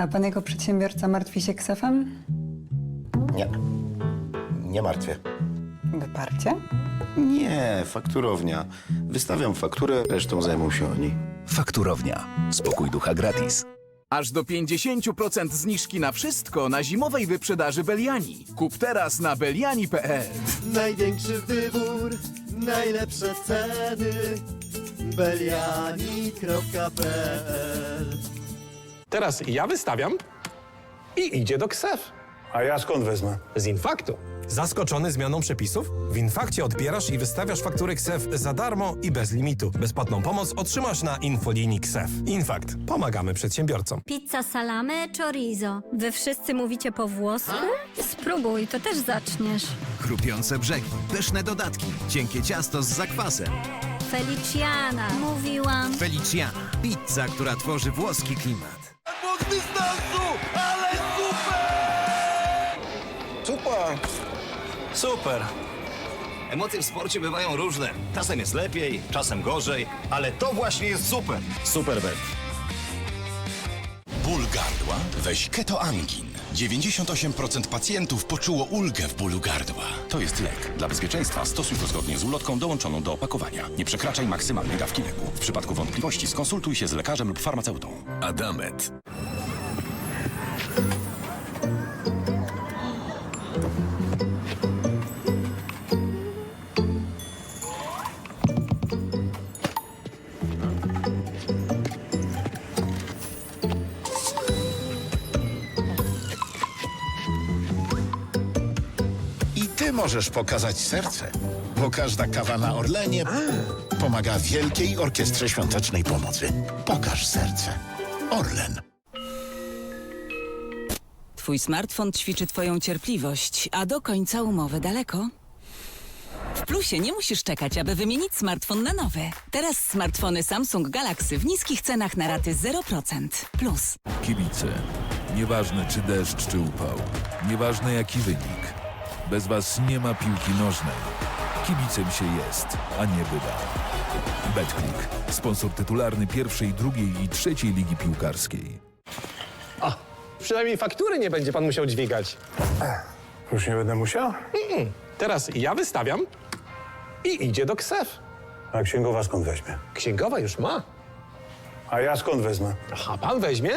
A pan jako przedsiębiorca martwi się ksefem? Nie. Nie martwię. Wyparcie? Nie, fakturownia. Wystawiam fakturę, resztą zajmą się oni. Fakturownia. Spokój ducha gratis. Aż do 50% zniżki na wszystko na zimowej wyprzedaży Beliani. Kup teraz na beliani.pl. Największy wybór, najlepsze ceny. Beliani.pl Teraz ja wystawiam i idzie do KSEF. A ja skąd wezmę? Z infaktu. Zaskoczony zmianą przepisów? W Infakcie odbierasz i wystawiasz faktury KSEF za darmo i bez limitu. Bezpłatną pomoc otrzymasz na infolinii KSEF. Infakt. Pomagamy przedsiębiorcom. Pizza salame chorizo. Wy wszyscy mówicie po włosku? Spróbuj, to też zaczniesz. Chrupiące brzegi. Pyszne dodatki. Cienkie ciasto z zakwasem. Feliciana. Mówiłam. Feliciana. Pizza, która tworzy włoski klimat. Super. Emocje w sporcie bywają różne. Czasem jest lepiej, czasem gorzej, ale to właśnie jest super. Superbet. Ból gardła? Weź Keto Angin. 98% pacjentów poczuło ulgę w bólu gardła. To jest lek. Dla bezpieczeństwa stosuj go zgodnie z ulotką dołączoną do opakowania. Nie przekraczaj maksymalnej dawki leku. W przypadku wątpliwości skonsultuj się z lekarzem lub farmaceutą. Adamet. Ty możesz pokazać serce, bo każda kawa na Orlenie pomaga Wielkiej Orkiestrze Świątecznej Pomocy. Pokaż serce. Orlen. Twój smartfon ćwiczy twoją cierpliwość, a do końca umowy daleko. W Plusie nie musisz czekać, aby wymienić smartfon na nowy. Teraz smartfony Samsung Galaxy w niskich cenach na raty 0%. Plus. Kibice. Nieważne czy deszcz, czy upał. Nieważne jaki wynik. Bez was nie ma piłki nożnej. Kibicem się jest, a nie bywa. Betclick. Sponsor tytularny pierwszej, drugiej i trzeciej ligi piłkarskiej. Przynajmniej faktury nie będzie pan musiał dźwigać. Już nie będę musiał? Teraz ja wystawiam i idzie do KSEF. A księgowa skąd weźmie? Księgowa już ma. A ja skąd wezmę? A pan weźmie?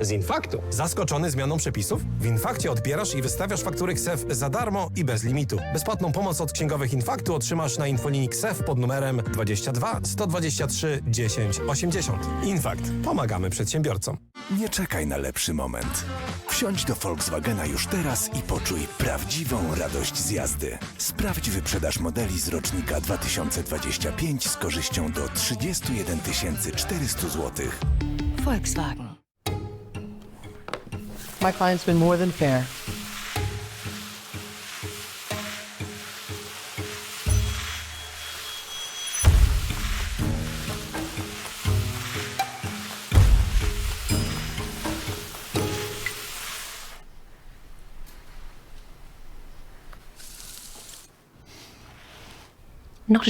Z infaktu. Zaskoczony zmianą przepisów? W Infakcie odbierasz i wystawiasz faktury KSEF za darmo i bez limitu. Bezpłatną pomoc od księgowych Infaktu otrzymasz na infolinii KSEF pod numerem 22 123 10 80. Infakt. Pomagamy przedsiębiorcom. Nie czekaj na lepszy moment. Wsiądź do Volkswagena już teraz i poczuj prawdziwą radość z jazdy. Sprawdź wyprzedaż modeli z rocznika 2025 z korzyścią do 31 400 zł. Volkswagen. My client's been more than fair. Not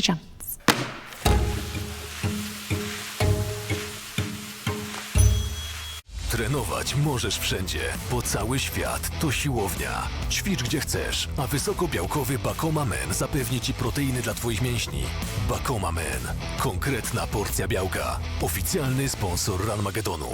Trenować możesz wszędzie, bo cały świat to siłownia. Ćwicz gdzie chcesz, a wysokobiałkowy Bakoma Men zapewni Ci proteiny dla Twoich mięśni. Bakoma Men. Konkretna porcja białka. Oficjalny sponsor Ranmagedonu.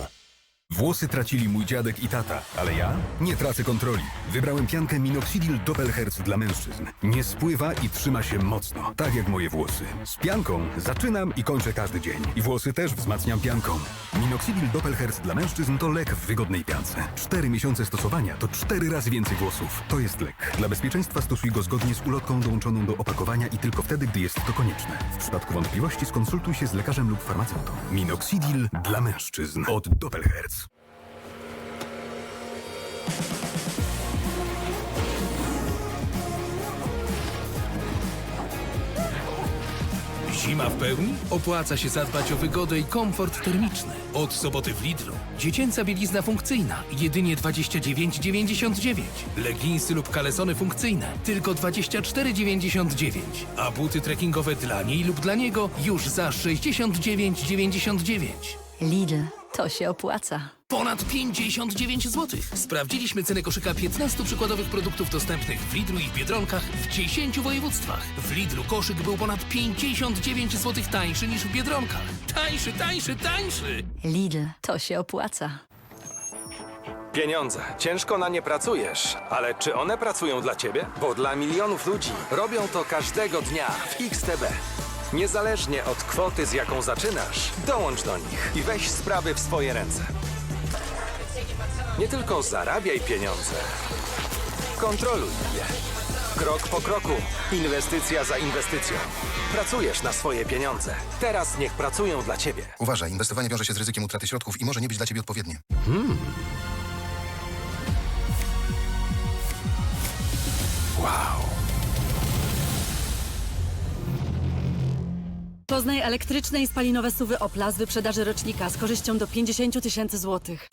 Włosy tracili mój dziadek i tata, ale ja nie tracę kontroli. Wybrałem piankę Minoxidil Doppelherz dla mężczyzn. Nie spływa i trzyma się mocno, tak jak moje włosy. Z pianką zaczynam i kończę każdy dzień. I włosy też wzmacniam pianką. Minoxidil Doppelherz dla mężczyzn to lek w wygodnej piance. Cztery miesiące stosowania to cztery razy więcej włosów. To jest lek. Dla bezpieczeństwa stosuj go zgodnie z ulotką dołączoną do opakowania i tylko wtedy, gdy jest to konieczne. W przypadku wątpliwości skonsultuj się z lekarzem lub farmaceutą. Minoxidil dla mężczyzn od Doppelherz. Zima w pełni? Opłaca się zadbać o wygodę i komfort termiczny. Od soboty w Lidlu. Dziecięca bielizna funkcyjna. Jedynie 29,99. Leginsy lub kalesony funkcyjne. Tylko 24,99. A buty trekkingowe dla niej lub dla niego już za 69,99. Lidl. To się opłaca. Ponad 59 zł. Sprawdziliśmy cenę koszyka 15 przykładowych produktów dostępnych w Lidlu i w Biedronkach w 10 województwach. W Lidlu koszyk był ponad 59 zł tańszy niż w Biedronkach. Tańszy, tańszy, tańszy! Lidl, to się opłaca. Pieniądze. Ciężko na nie pracujesz, ale czy one pracują dla ciebie? Bo dla milionów ludzi robią to każdego dnia w XTB. Niezależnie od kwoty, z jaką zaczynasz, dołącz do nich i weź sprawy w swoje ręce. Nie tylko zarabiaj pieniądze, kontroluj je. Krok po kroku, inwestycja za inwestycją. Pracujesz na swoje pieniądze. Teraz niech pracują dla ciebie. Uważaj, inwestowanie wiąże się z ryzykiem utraty środków i może nie być dla ciebie odpowiednie. Wow. Poznaj elektryczne i spalinowe suwy Opla z wyprzedaży rocznika z korzyścią do 50 tysięcy złotych.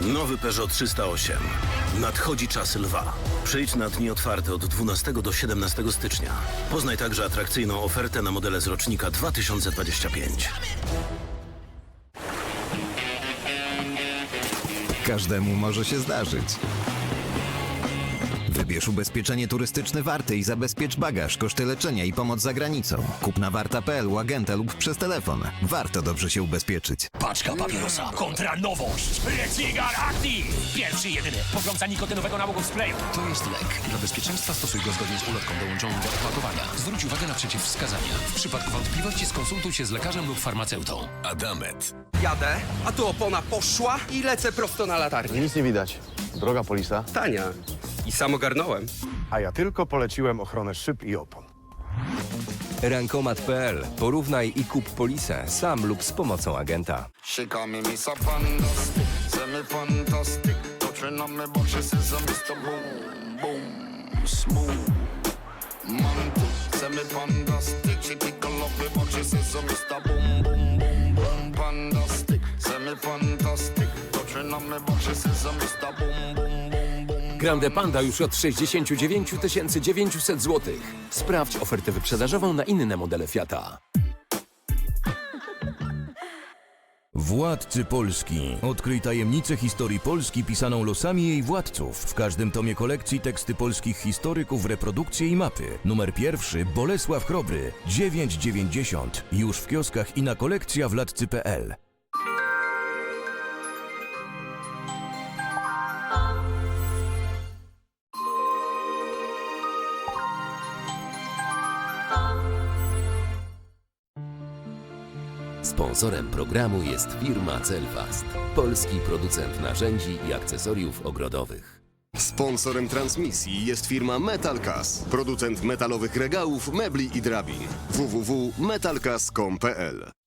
Nowy Peugeot 308. Nadchodzi czas lwa. Przyjdź na dni otwarte od 12 do 17 stycznia. Poznaj także atrakcyjną ofertę na modele z rocznika 2025. Każdemu może się zdarzyć. Wybierz ubezpieczenie turystyczne Warty i zabezpiecz bagaż, koszty leczenia i pomoc za granicą. Kup na warta.pl u agenta lub przez telefon. Warto dobrze się ubezpieczyć. Paczka papierosa kontra nowość. Recigar Active. Pierwszy i jedyny. Pogląd nikotynowego nałogu w sprayu. To jest lek. Dla bezpieczeństwa stosuj go zgodnie z ulotką dołączoną do opakowania. Zwróć uwagę na przeciwwskazania. W przypadku wątpliwości skonsultuj się z lekarzem lub farmaceutą. Adamet. Jadę, a tu opona poszła i lecę prosto na latarnię. Nic nie widać. Droga polisa. Tania. I sam ogarnąłem. A ja tylko poleciłem ochronę szyb i opon. Rankomat.pl. Porównaj i kup polisę sam lub z pomocą agenta. She call me Mr. Fantastic, say me fantastic. Touching on me, but she says I'm Mr. Boom, boom, smooth. Man, too, say me fantastic. She tickle up me, but she says I'm Mr. Boom, boom, boom, boom, fantastic. Grande Panda już od 69 900 zł. Sprawdź ofertę wyprzedażową na inne modele Fiata. Władcy Polski. Odkryj tajemnicę historii Polski pisaną losami jej władców. W każdym tomie kolekcji teksty polskich historyków, reprodukcje i mapy. Numer pierwszy Bolesław Chrobry 9,90. Już w kioskach i na kolekcja władcy.pl. Sponsorem programu jest firma Celfast, polski producent narzędzi i akcesoriów ogrodowych. Sponsorem transmisji jest firma Metalcas, producent metalowych regałów, mebli i drabin. www.metalcas.com.pl